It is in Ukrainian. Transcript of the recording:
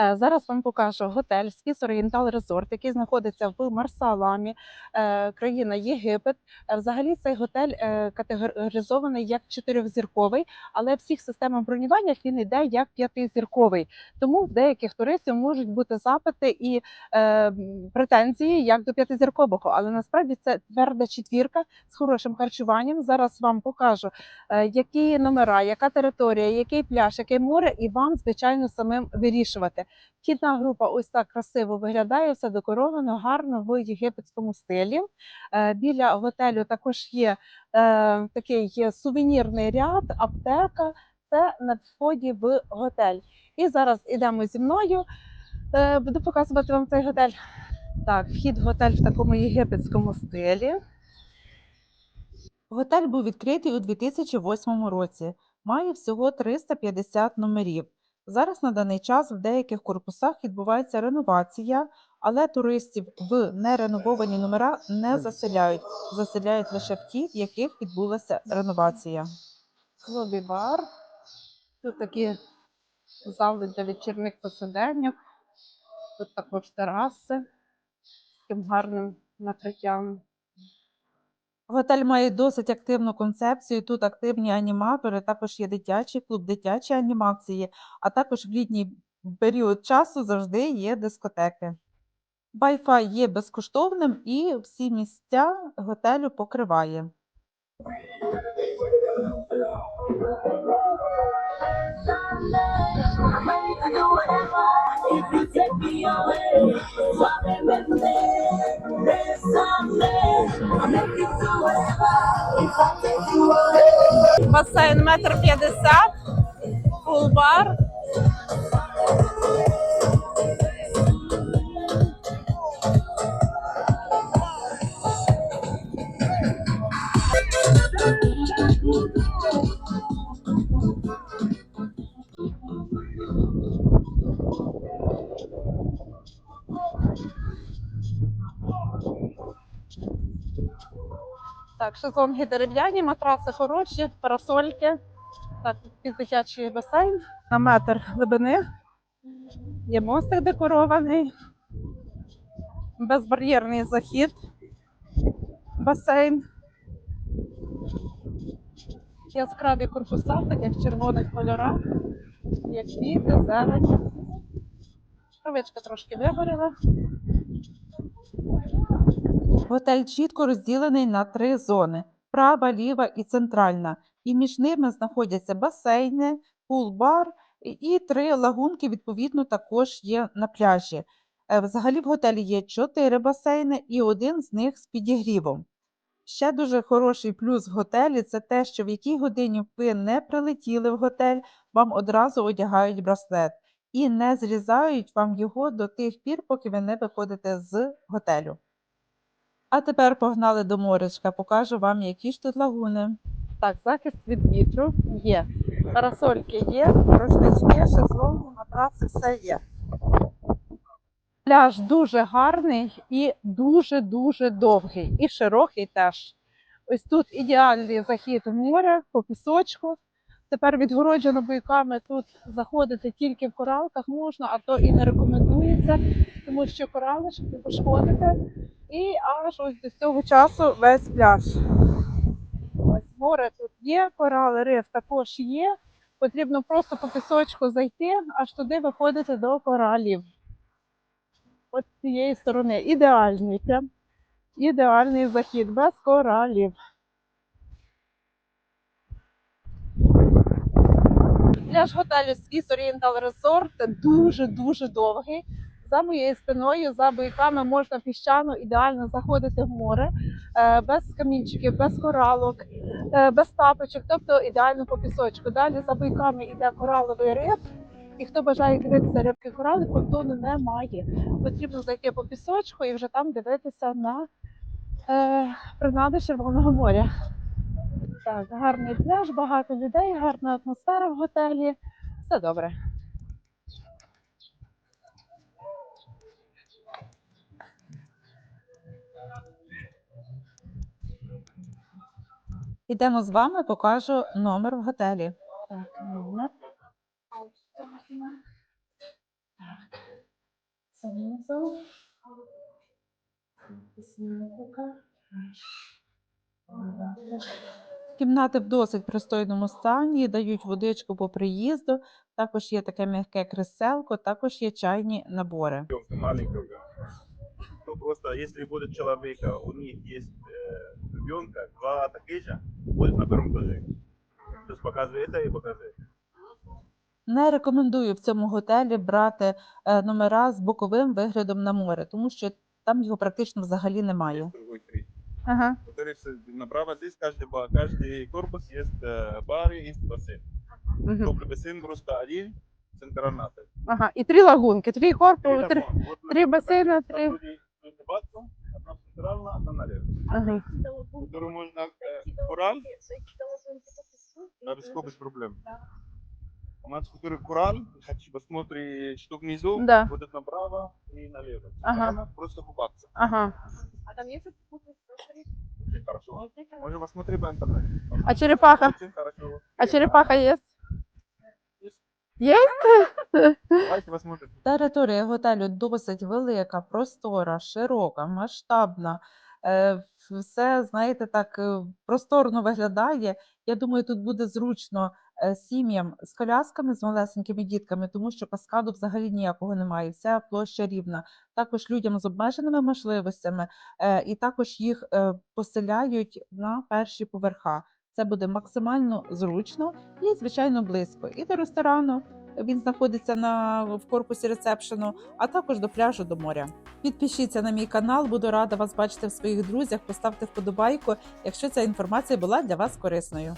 Е, Зараз вам покажу готель Скіс Орієнтал Резорт, який знаходиться в Марсаламі, е, країна Єгипет. Е, Взагалі цей готель категоризований як чотирьохзірковий, але всіх системах бронювання він йде як п'ятизірковий. Тому в деяких туристів можуть бути запити і претензії як до п'ятизіркового. Але насправді це тверда четвірка з хорошим харчуванням. Зараз вам покажу, які номера, яка територія, який пляж, яке море, і вам, звичайно, самим вирішувати. Вхідна група ось так красиво виглядає, все декоровано, гарно в єгипетському стилі. Е, Біля готелю також є е, такий сувенірний ряд, аптека. Це на вході в готель. І зараз ідемо зі мною. Е, Буду показувати вам цей готель. Так, вхід в готель в такому єгипетському стилі. Готель був відкритий у 2008 році. Має всього 350 номерів. Зараз на даний час в деяких корпусах відбувається реновація, але туристів в неренововані номера не заселяють. Заселяють лише в ті, в яких відбулася реновація. Лобі бар. Тут такі зали для вечірних посиденьок. Тут також тераси з таким гарним накриттям. Готель має досить активну концепцію. Тут активні аніматори, також є дитячий клуб, дитячі анімації, а також в літній період часу завжди є дискотеки. Wi-Fi є безкоштовним і всі місця готелю покриває. Басейн метр п'ятдесят, пул-бар. Так, шезлонги дерев'яні, матраси хороші, парасольки. Так, під дитячий басейн на метр глибини. Є мостик декорований, безбар'єрний захід, басейн. Яскраві корпуса, в таких червоних кольорах, як квіти, зелень. Травичка трошки вигоріла. Готель чітко розділений на три зони: права, ліва і центральна. І між ними знаходяться басейни, пул-бар і- три лагунки, відповідно, також є на пляжі. Е, Взагалі в готелі є чотири басейни і один з них з підігрівом. Ще дуже хороший плюс в готелі це те, що в якій годині ви не прилетіли в готель, вам одразу одягають браслет і не зрізають вам його до тих пір, поки ви не виходите з готелю. А тепер погнали до моречка, покажу вам, які ж тут лагуни. Так, захист від вітру є. Парасольки є, рушнички, шезлонги, матраси, все є. Пляж дуже гарний і дуже-дуже довгий. І широкий теж. Ось тут ідеальний захід у море по пісочку. Тепер відгороджено бойками тут заходити тільки в коралках можна, а то і не рекомендується, тому що корали, щоб не пошкодити. І аж ось до цього часу весь пляж. Ось море тут є, корали, риф також є. Потрібно просто по пісочку зайти, аж туди виходити до коралів. От з цієї сторони. Ідеальний, прям ідеальний захід, без коралів. Пляж готелю Swiss Oriental Resort дуже-дуже довгий. За моєю спиною, за бойками можна піщано ідеально заходити в море е, без камінчиків, без коралок, е, без тапочок, тобто ідеально по пісочку. Далі за бойками йде кораловий риф. І хто бажає дивитися рибки корали, понтону немає. Потрібно зайти по пісочку і вже там дивитися на е, принади Червоного моря. Так, гарний пляж, багато людей, гарна атмосфера в готелі. Все добре. Ідемо з вами, покажу номер в готелі. Так, номер. Так. санузел. Косметика. Кімнати в досить пристойному стані, дають водичку по приїзду. Також є таке м'яке креселко, також є чайні набори. ребенка, маленького. То просто если будет человека, у них есть э, ребенка, два таких же, будет на первом этаже. То есть показывай это и показывай. Не рекомендую в цьому готелі брати е, номера з боковим виглядом на море, тому що там його практично взагалі немає. Есть другой третий. Ага. Который с- направо здесь каждый, ба- каждый корпус есть э, бар и есть бассейн. Мгм. Только бассейн просто один, центральный. Ага. І три лагунки, твій корпус, Три три, дома. Вот три на- бассейна, там три. вроде есть бацу, одна центральная, одна налево. Ага. Которую можно э, Урал, а без без проблем. У нас который Курал, хочу посмотреть, что внизу, Да. будет направо и налево. Ага. Она просто купаться. Ага. Очень хорошо. Можем посмотреть по интернету. А черепаха? А черепаха є? Давайте посмотрим. Територія готелю досить велика, простора, широка, масштабна. Е, Все, знаєте, так е, просторно виглядає. Я думаю, тут буде зручно сім'ям з колясками, з малесенькими дітками, тому що каскаду взагалі ніякого немає. Вся площа рівна. Також людям з обмеженими можливостями, е, і також їх е, поселяють на перші поверха. Це буде максимально зручно і, звичайно, близько. І до ресторану він знаходиться на в корпусі ресепшену, а також до пляжу до моря. Підпишіться на мій канал, буду рада вас бачити в своїх друзях. Поставте вподобайку, якщо ця інформація була для вас корисною.